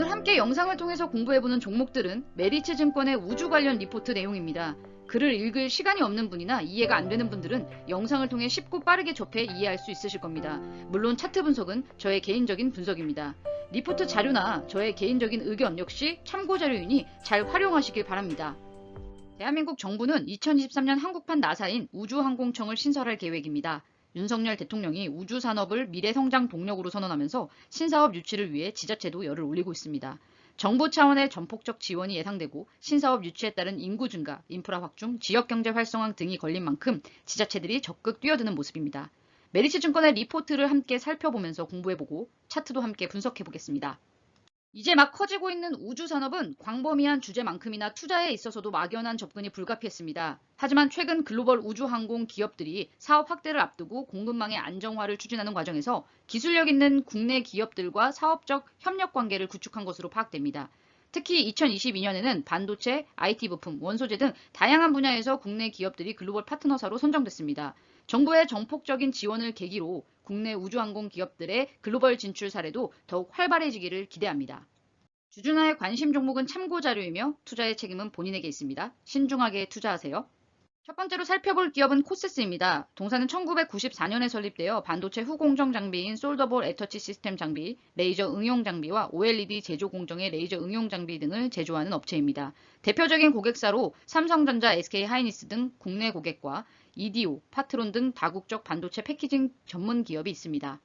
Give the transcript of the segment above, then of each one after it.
오늘 함께 영상을 통해서 공부해보는 종목들은 메리츠 증권의 우주 관련 리포트 내용입니다. 글을 읽을 시간이 없는 분이나 이해가 안 되는 분들은 영상을 통해 쉽고 빠르게 접해 이해할 수 있으실 겁니다. 물론 차트 분석은 저의 개인적인 분석입니다. 리포트 자료나 저의 개인적인 의견 역시 참고 자료이니 잘 활용하시길 바랍니다. 대한민국 정부는 2023년 한국판 나사인 우주항공청을 신설할 계획입니다. 윤석열 대통령이 우주산업을 미래성장 동력으로 선언하면서 신사업 유치를 위해 지자체도 열을 올리고 있습니다. 정부 차원의 전폭적 지원이 예상되고 신사업 유치에 따른 인구 증가, 인프라 확충, 지역경제 활성화 등이 걸린 만큼 지자체들이 적극 뛰어드는 모습입니다. 메리츠 증권의 리포트를 함께 살펴보면서 공부해보고 차트도 함께 분석해보겠습니다. 이제 막 커지고 있는 우주 산업은 광범위한 주제만큼이나 투자에 있어서도 막연한 접근이 불가피했습니다. 하지만 최근 글로벌 우주항공 기업들이 사업 확대를 앞두고 공급망의 안정화를 추진하는 과정에서 기술력 있는 국내 기업들과 사업적 협력 관계를 구축한 것으로 파악됩니다. 특히 2022년에는 반도체, IT 부품, 원소재 등 다양한 분야에서 국내 기업들이 글로벌 파트너사로 선정됐습니다. 정부의 정폭적인 지원을 계기로 국내 우주항공 기업들의 글로벌 진출 사례도 더욱 활발해지기를 기대합니다. 주주나의 관심 종목은 참고 자료이며 투자의 책임은 본인에게 있습니다. 신중하게 투자하세요. 첫 번째로 살펴볼 기업은 코세스입니다. 동사는 1994년에 설립되어 반도체 후공정 장비인 솔더볼 애터치 시스템 장비, 레이저 응용 장비와 OLED 제조 공정의 레이저 응용 장비 등을 제조하는 업체입니다. 대표적인 고객사로 삼성전자, SK 하이니스 등 국내 고객과 EDO, 파트론 등 다국적 반도체 패키징 전문 기업이 있습니다.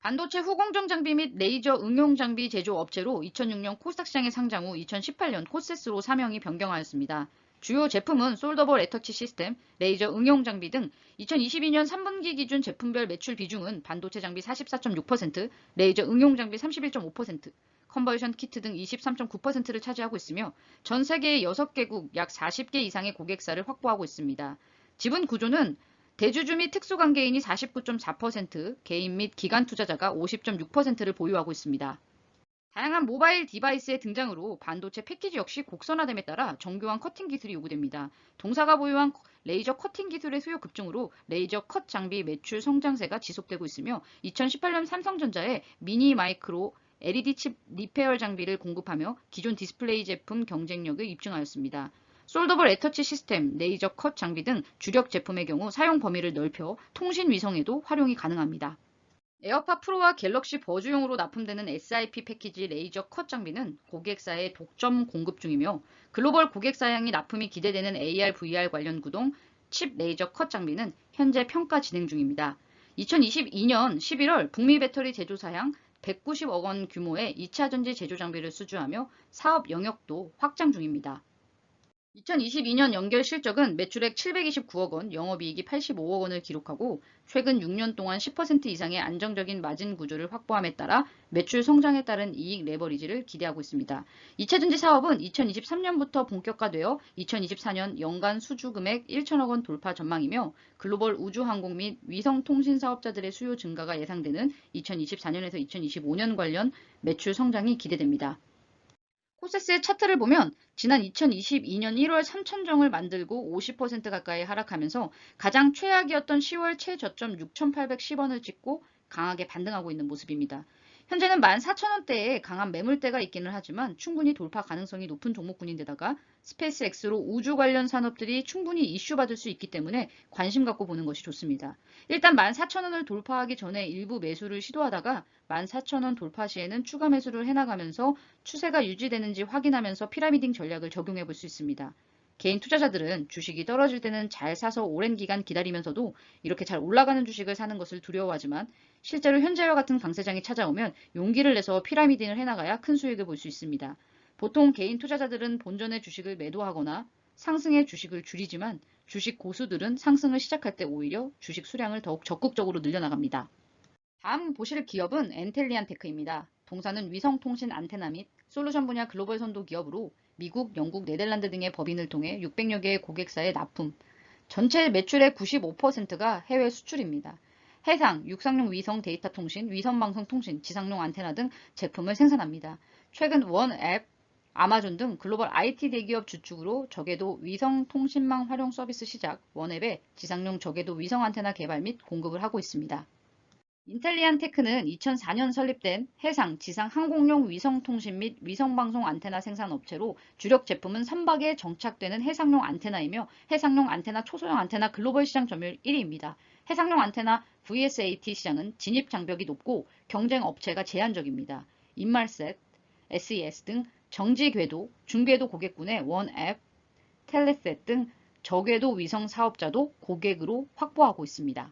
반도체 후공정 장비 및 레이저 응용 장비 제조 업체로 2006년 코스닥 시장에 상장 후 2018년 코세스로 사명이 변경하였습니다. 주요 제품은 솔더볼 애터치 시스템, 레이저 응용 장비 등 2022년 3분기 기준 제품별 매출 비중은 반도체 장비 44.6%, 레이저 응용 장비 31.5%, 컨버션 키트 등 23.9%를 차지하고 있으며 전 세계 6개국 약 40개 이상의 고객사를 확보하고 있습니다. 지분 구조는 대주주 및 특수관계인이 49.4%, 개인 및 기관 투자자가 50.6%를 보유하고 있습니다. 다양한 모바일 디바이스의 등장으로 반도체 패키지 역시 곡선화됨에 따라 정교한 커팅 기술이 요구됩니다. 동사가 보유한 레이저 커팅 기술의 수요 급증으로 레이저 컷 장비 매출 성장세가 지속되고 있으며 2018년 삼성전자에 미니 마이크로 LED 칩 리페어 장비를 공급하며 기존 디스플레이 제품 경쟁력을 입증하였습니다. 솔더블 애터치 시스템, 레이저 컷 장비 등 주력 제품의 경우 사용 범위를 넓혀 통신 위성에도 활용이 가능합니다. 에어팟 프로와 갤럭시 버즈용으로 납품되는 SIP 패키지 레이저 컷 장비는 고객사에 독점 공급 중이며 글로벌 고객사양이 납품이 기대되는 AR, VR 관련 구동 칩 레이저 컷 장비는 현재 평가 진행 중입니다. 2022년 11월 북미 배터리 제조사양 190억 원 규모의 2차 전지 제조 장비를 수주하며 사업 영역도 확장 중입니다. 2022년 연결 실적은 매출액 729억 원, 영업이익이 85억 원을 기록하고 최근 6년 동안 10% 이상의 안정적인 마진 구조를 확보함에 따라 매출 성장에 따른 이익 레버리지를 기대하고 있습니다. 2차 전지 사업은 2023년부터 본격화되어 2024년 연간 수주 금액 1천억 원 돌파 전망이며 글로벌 우주항공 및 위성통신 사업자들의 수요 증가가 예상되는 2024년에서 2025년 관련 매출 성장이 기대됩니다. 코세스의 차트를 보면 지난 2022년 1월 3천정을 만들고 50% 가까이 하락하면서 가장 최악이었던 10월 최저점 6,810원을 찍고 강하게 반등하고 있는 모습입니다. 현재는 14,000원대에 강한 매물대가 있기는 하지만 충분히 돌파 가능성이 높은 종목군인데다가 스페이스X로 우주 관련 산업들이 충분히 이슈받을 수 있기 때문에 관심 갖고 보는 것이 좋습니다. 일단 14,000원을 돌파하기 전에 일부 매수를 시도하다가 14,000원 돌파 시에는 추가 매수를 해나가면서 추세가 유지되는지 확인하면서 피라미딩 전략을 적용해 볼 수 있습니다. 개인 투자자들은 주식이 떨어질 때는 잘 사서 오랜 기간 기다리면서도 이렇게 잘 올라가는 주식을 사는 것을 두려워하지만 실제로 현재와 같은 강세장이 찾아오면 용기를 내서 피라미딩을 해나가야 큰 수익을 볼 수 있습니다. 보통 개인 투자자들은 본전의 주식을 매도하거나 상승의 주식을 줄이지만 주식 고수들은 상승을 시작할 때 오히려 주식 수량을 더욱 적극적으로 늘려나갑니다. 다음 보실 기업은 엔텔리안 테크입니다. 동사는 위성통신 안테나 및 솔루션 분야 글로벌 선도 기업으로 미국, 영국, 네덜란드 등의 법인을 통해 600여 개의 고객사에 납품. 전체 매출의 95%가 해외 수출입니다. 해상, 육상용 위성 데이터 통신, 위성방송 통신, 지상용 안테나 등 제품을 생산합니다. 최근 원 앱, 아마존 등 글로벌 IT 대기업 주축으로 저궤도 위성 통신망 활용 서비스 시작, 원앱에 지상용 저궤도 위성 안테나 개발 및 공급을 하고 있습니다. 인텔리안 테크는 2004년 설립된 해상, 지상 항공용 위성통신 및 위성방송 안테나 생산 업체로 주력 제품은 선박에 정착되는 해상용 안테나이며 해상용 안테나 초소형 안테나 글로벌 시장 점유율 1위입니다. 해상용 안테나 VSAT 시장은 진입 장벽이 높고 경쟁 업체가 제한적입니다. 인말셋, SES 등 정지 궤도, 중궤도 고객군의 원앱, 텔레셋 등 저궤도 위성 사업자도 고객으로 확보하고 있습니다.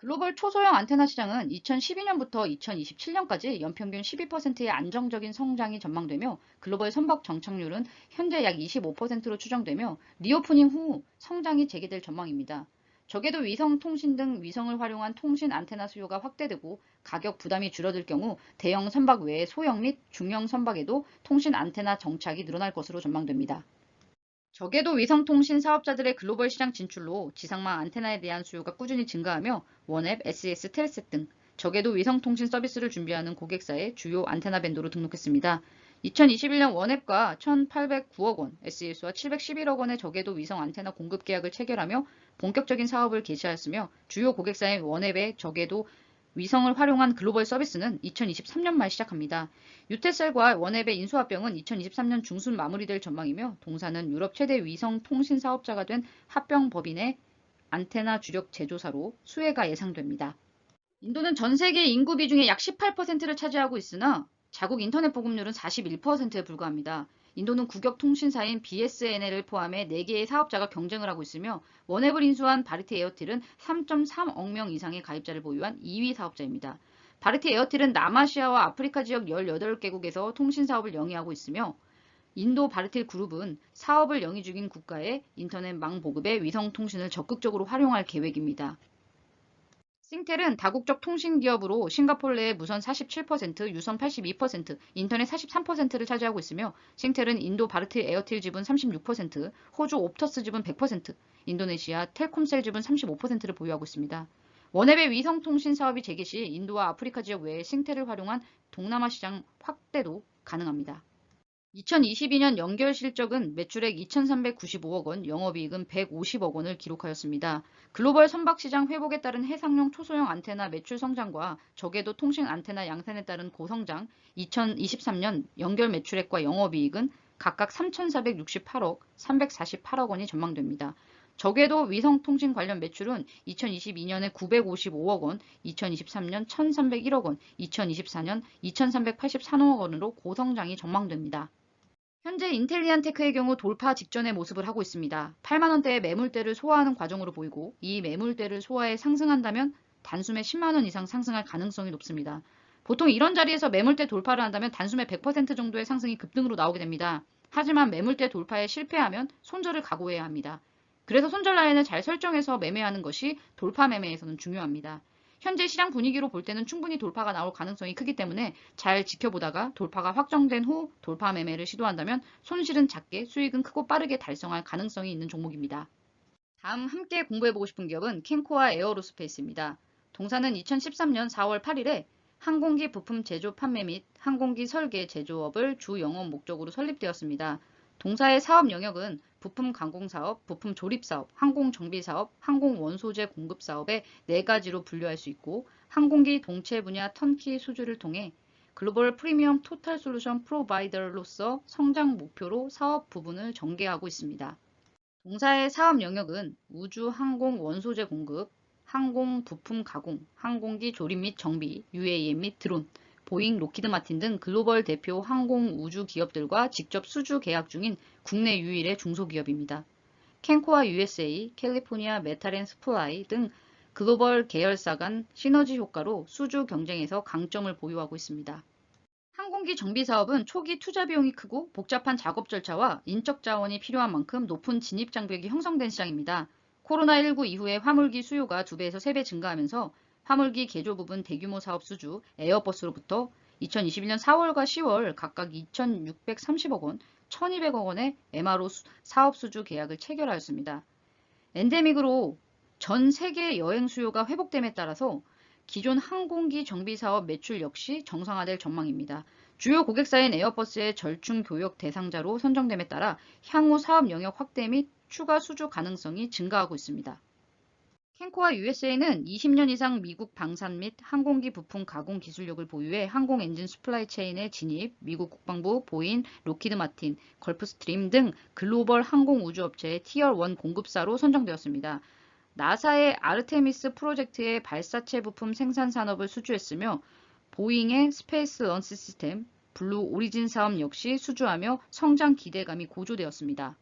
글로벌 초소형 안테나 시장은 2012년부터 2027년까지 연평균 12%의 안정적인 성장이 전망되며 글로벌 선박 정착률은 현재 약 25%로 추정되며 리오프닝 후 성장이 재개될 전망입니다. 적에도 위성 통신 등 위성을 활용한 통신 안테나 수요가 확대되고 가격 부담이 줄어들 경우 대형 선박 외에 소형 및 중형 선박에도 통신 안테나 정착이 늘어날 것으로 전망됩니다. 적에도 위성통신 사업자들의 글로벌 시장 진출로 지상망 안테나에 대한 수요가 꾸준히 증가하며 원앱, SES, 텔셋 등 적에도 위성통신 서비스를 준비하는 고객사의 주요 안테나 밴드로 등록했습니다. 2021년 원앱과 1,809억 원, SES와 711억 원의 적에도 위성 안테나 공급 계약을 체결하며 본격적인 사업을 개시하였으며 주요 고객사인 원앱의 적에도 위성을 활용한 글로벌 서비스는 2023년 말 시작합니다. 유테셀과 원앱의 인수합병은 2023년 중순 마무리될 전망이며 동사는 유럽 최대 위성 통신 사업자가 된 합병 법인의 안테나 주력 제조사로 수혜가 예상됩니다. 인도는 전 세계 인구 비중의 약 18%를 차지하고 있으나 자국 인터넷 보급률은 41%에 불과합니다. 인도는 국역 통신사인 BSNL을 포함해 4개의 사업자가 경쟁을 하고 있으며 원앱을 인수한 바리티 에어틸은 3.3억 명 이상의 가입자를 보유한 2위 사업자입니다. 바리티 에어틸은 남아시아와 아프리카 지역 18개국에서 통신 사업을 영위하고 있으며 인도 바르틸 그룹은 사업을 영위 중인 국가의 인터넷 망 보급에 위성 통신을 적극적으로 활용할 계획입니다. 싱텔은 다국적 통신 기업으로 싱가포르 내 무선 47%, 유선 82%, 인터넷 43%를 차지하고 있으며 싱텔은 인도 바르틸 에어틸 지분 36%, 호주 옵터스 지분 100%, 인도네시아 텔콤셀 지분 35%를 보유하고 있습니다. 원앱의 위성통신 사업이 재개 시 인도와 아프리카 지역 외에 싱텔을 활용한 동남아 시장 확대도 가능합니다. 2022년 연결 실적은 매출액 2,395억 원, 영업이익은 150억 원을 기록하였습니다. 글로벌 선박시장 회복에 따른 해상용 초소형 안테나 매출 성장과 적에도 통신 안테나 양산에 따른 고성장, 2023년 연결 매출액과 영업이익은 각각 3,468억, 348억 원이 전망됩니다. 적에도 위성통신 관련 매출은 2022년에 955억 원, 2023년 1,301억 원, 2024년 2,383억 원으로 고성장이 전망됩니다. 현재 인텔리안 테크의 경우 돌파 직전의 모습을 하고 있습니다. 8만원대의 매물대를 소화하는 과정으로 보이고 이 매물대를 소화해 상승한다면 단숨에 10만원 이상 상승할 가능성이 높습니다. 보통 이런 자리에서 매물대 돌파를 한다면 단숨에 100% 정도의 상승이 급등으로 나오게 됩니다. 하지만 매물대 돌파에 실패하면 손절을 각오해야 합니다. 그래서 손절 라인을 잘 설정해서 매매하는 것이 돌파 매매에서는 중요합니다. 현재 시장 분위기로 볼 때는 충분히 돌파가 나올 가능성이 크기 때문에 잘 지켜보다가 돌파가 확정된 후 돌파 매매를 시도한다면 손실은 작게 수익은 크고 빠르게 달성할 가능성이 있는 종목입니다. 다음 함께 공부해보고 싶은 기업은 캔코아 에어로스페이스입니다. 동사는 2013년 4월 8일에 항공기 부품 제조 판매 및 항공기 설계 제조업을 주 영업 목적으로 설립되었습니다. 동사의 사업 영역은 부품 강공 사업, 부품 조립 사업, 항공 정비 사업, 항공 원소재 공급 사업의 네 가지로 분류할 수 있고 항공기 동체 분야 턴키 수주를 통해 글로벌 프리미엄 토탈 솔루션 프로바이더로서 성장 목표로 사업 부분을 전개하고 있습니다. 동사의 사업 영역은 우주 항공 원소재 공급, 항공 부품 가공, 항공기 조립 및 정비, UAM 및 드론, 보잉, 로키드 마틴 등 글로벌 대표 항공 우주 기업들과 직접 수주 계약 중인 국내 유일의 중소기업입니다. 캔코와 USA, 캘리포니아 메탈 앤 스플라이 등 글로벌 계열사 간 시너지 효과로 수주 경쟁에서 강점을 보유하고 있습니다. 항공기 정비 사업은 초기 투자 비용이 크고 복잡한 작업 절차와 인적 자원이 필요한 만큼 높은 진입 장벽이 형성된 시장입니다. 코로나19 이후에 화물기 수요가 2배에서 3배 증가하면서 화물기 개조 부분 대규모 사업 수주 에어버스로부터 2021년 4월과 10월 각각 2,630억 원, 1,200억 원의 MRO 사업 수주 계약을 체결하였습니다. 엔데믹으로 전 세계 여행 수요가 회복됨에 따라서 기존 항공기 정비 사업 매출 역시 정상화될 전망입니다. 주요 고객사인 에어버스의 절충 교역 대상자로 선정됨에 따라 향후 사업 영역 확대 및 추가 수주 가능성이 증가하고 있습니다. 캔코와 USA는 20년 이상 미국 방산 및 항공기 부품 가공 기술력을 보유해 항공 엔진 스플라이 체인에 진입, 미국 국방부, 보인, 로키드 마틴, 걸프스트림 등 글로벌 항공 우주 업체의 티어 1 공급사로 선정되었습니다. 나사의 아르테미스 프로젝트의 발사체 부품 생산 산업을 수주했으며 보잉의 스페이스 런스 시스템, 블루 오리진 사업 역시 수주하며 성장 기대감이 고조되었습니다.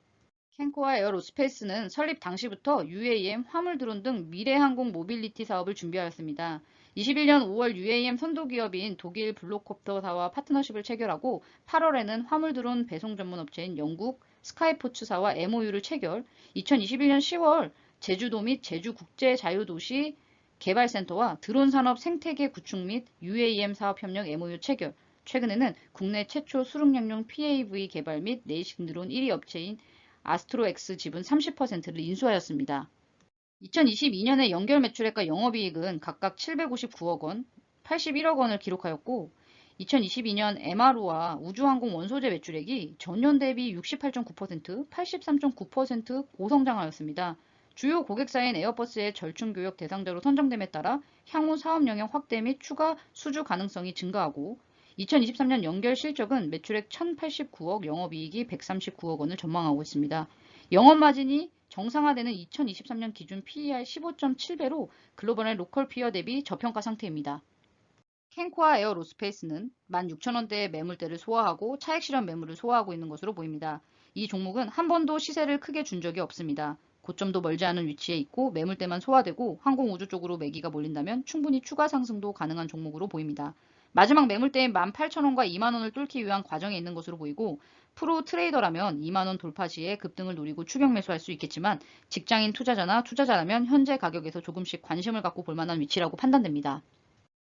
캔코와 에어로스페이스는 설립 당시부터 UAM, 화물 드론 등 미래 항공 모빌리티 사업을 준비하였습니다. 21년 5월 UAM 선도기업인 독일 블로콥터사와 파트너십을 체결하고 8월에는 화물 드론 배송 전문 업체인 영국 스카이포츠사와 MOU를 체결, 2021년 10월 제주도 및 제주국제자유도시 개발센터와 드론 산업 생태계 구축 및 UAM 사업 협력 MOU 체결, 최근에는 국내 최초 수륙량용 PAV 개발 및 내식 드론 1위 업체인 아스트로엑스 지분 30%를 인수하였습니다. 2022년에 연결 매출액과 영업이익은 각각 759억 원, 81억 원을 기록하였고 2022년 MRO와 우주항공 원소재 매출액이 전년 대비 68.9%, 83.9% 고성장하였습니다. 주요 고객사인 에어버스의 절충교역 대상자로 선정됨에 따라 향후 사업 영역 확대 및 추가 수주 가능성이 증가하고 2023년 연결 실적은 매출액 1089억, 영업이익이 139억 원을 전망하고 있습니다. 영업 마진이 정상화되는 2023년 기준 PER 15.7배로 글로벌의 로컬 피어 대비 저평가 상태입니다. 캔코와 에어로스페이스는 16,000원대의 매물대를 소화하고 차익 실현 매물을 소화하고 있는 것으로 보입니다. 이 종목은 한 번도 시세를 크게 준 적이 없습니다. 고점도 멀지 않은 위치에 있고 매물대만 소화되고 항공우주 쪽으로 매기가 몰린다면 충분히 추가 상승도 가능한 종목으로 보입니다. 마지막 매물대인 18,000원과 2만원을 뚫기 위한 과정에 있는 것으로 보이고 프로 트레이더라면 2만원 돌파 시에 급등을 노리고 추격 매수할 수 있겠지만 직장인 투자자나 투자자라면 현재 가격에서 조금씩 관심을 갖고 볼 만한 위치라고 판단됩니다.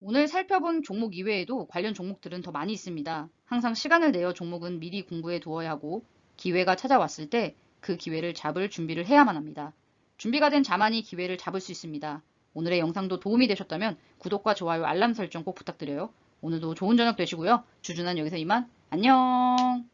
오늘 살펴본 종목 이외에도 관련 종목들은 더 많이 있습니다. 항상 시간을 내어 종목은 미리 공부해 두어야 하고 기회가 찾아왔을 때 그 기회를 잡을 준비를 해야만 합니다. 준비가 된 자만이 기회를 잡을 수 있습니다. 오늘의 영상도 도움이 되셨다면 구독과 좋아요, 알람 설정 꼭 부탁드려요. 오늘도 좋은 저녁 되시고요. 주주는 여기서 이만 안녕